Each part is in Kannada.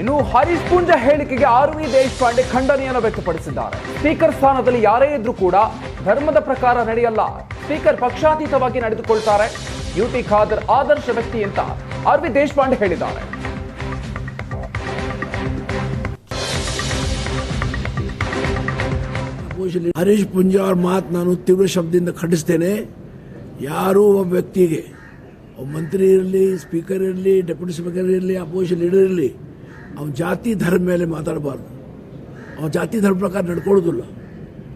ಇನ್ನು ಹರೀಶ್ ಪೂಂಜ ಹೇಳಿಕೆಗೆ ಆರ್ ವಿ ದೇಶಪಾಂಡೆ ಖಂಡನೆಯನ್ನು ವ್ಯಕ್ತಪಡಿಸಿದ್ದಾರೆ. ಸ್ಪೀಕರ್ ಸ್ಥಾನದಲ್ಲಿ ಯಾರೇ ಇದ್ರೂ ಕೂಡ ಧರ್ಮದ ಪ್ರಕಾರ ನಡೆಯಲ್ಲ. ಸ್ಪೀಕರ್ ಪಕ್ಷಾತೀತವಾಗಿ ನಡೆದುಕೊಳ್ತಾರೆ. ಯುಟಿ ಖಾದರ್ ಆದರ್ಶ ವ್ಯಕ್ತಿ ಅಂತ ಆರ್ ವಿ ದೇಶಪಾಂಡೆ ಹೇಳಿದ್ದಾರೆ. ಹರೀಶ್ ಪುಂಜ ಅವ್ರ ಮಾತು ನಾನು ತೀವ್ರ ಶಬ್ದದಿಂದ ಖಂಡಿಸ್ತೇನೆ. ಯಾರೂ ಒಬ್ಬ ವ್ಯಕ್ತಿಗೆ ಮಂತ್ರಿ ಇರಲಿ, ಸ್ಪೀಕರ್ ಇರಲಿ, ಡೆಪ್ಯೂಟಿ ಸ್ಪೀಕರ್ ಇರಲಿ ಅಪೋಸಿಷನ್ ಲೀಡರ್ ಇರಲಿ ಅವನ ಜಾತಿ ಧರ್ಮ ಮೇಲೆ ಮಾತಾಡಬಾರ್ದು. ಅವನ ಜಾತಿ ಧರ್ಮ ಪ್ರಕಾರ ನಡ್ಕೊಳ್ಳೋದಿಲ್ಲ.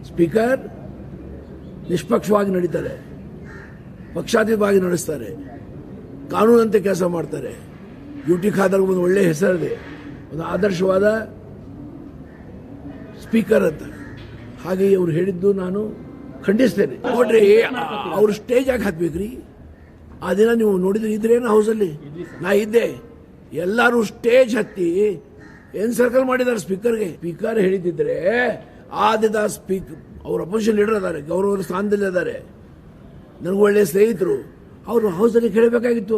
ಸ್ಪೀಕರ್ ನಿಷ್ಪಕ್ಷವಾಗಿ ನಡೀತಾರೆ. ಪಕ್ಷಾತೀತವಾಗಿ ನಡೆಸ್ತಾರೆ. ಕಾನೂನಂತೆ ಕೆಲಸ ಮಾಡ್ತಾರೆ. ಡ್ಯೂಟಿ ಖಾದರ್ಗೆ ಖಾದರ್ ಒಂದು ಒಳ್ಳೆಯ ಹೆಸರಿದೆ. ಒಂದು ಆದರ್ಶವಾದ ಸ್ಪೀಕರ್ ಅಂತ. ಹಾಗೆ ಅವ್ರು ಹೇಳಿದ್ದು ನಾನು ಖಂಡಿಸ್ತೇನೆ. ನೋಡ್ರಿ, ಅವ್ರು ಸ್ಟೇಜ್ ಯಾಕೆ ಹಾಕ್ಬೇಕ್ರಿ? ಆ ದಿನ ನೀವು ನೋಡಿದ್ರೆ ಇದ್ರೇನು ಹೌಸಲ್ಲಿ ನಾ ಇದ್ದೆ. ಎಲ್ಲರೂ ಸ್ಟೇಜ್ ಹತ್ತಿ ಏನ್ ಸರ್ಕಲ್ ಮಾಡಿದ್ದಾರೆ ಸ್ಪೀಕರ್ಗೆ ಸ್ಪೀಕರ್ ಹೇಳಿದ್ರೆ ಆದ್ಯದ ಸ್ಪೀಕ್ ಅವ್ರ ಅಪೋಸಿಷನ್ ಲೀಡರ್ ಅದಾರೆ ಗೌರವ ಸ್ಥಾನದಲ್ಲಿ ಅದಾರೆ ನನಗೆ ಒಳ್ಳೆ ಸ್ನೇಹಿತರು. ಅವರು ಅಲ್ಲಿ ಕೇಳಬೇಕಾಗಿತ್ತು.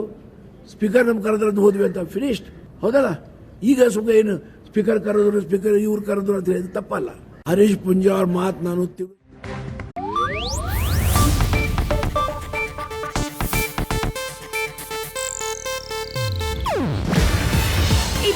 ಸ್ಪೀಕರ್ ನಮ್ಮ ಕರೆದ್ರದ್ದು ಹೋದ್ವಿ ಅಂತ ಫಿನಿಶ್ಡ್ ಹೌದಲ್ಲ? ಈಗ ಸುಮ್ಮನೆ ಏನು ಸ್ಪೀಕರ್ ಕರೆದ್ರು ಸ್ಪೀಕರ್ ಇವ್ರು ಕರೆದ್ರು ಅಂತ ಹೇಳಿದ್ರೆ ತಪ್ಪಲ್ಲ. ಹರೀಶ್ ಪುಂಜಾರ್ ಮಾತು ನಾನು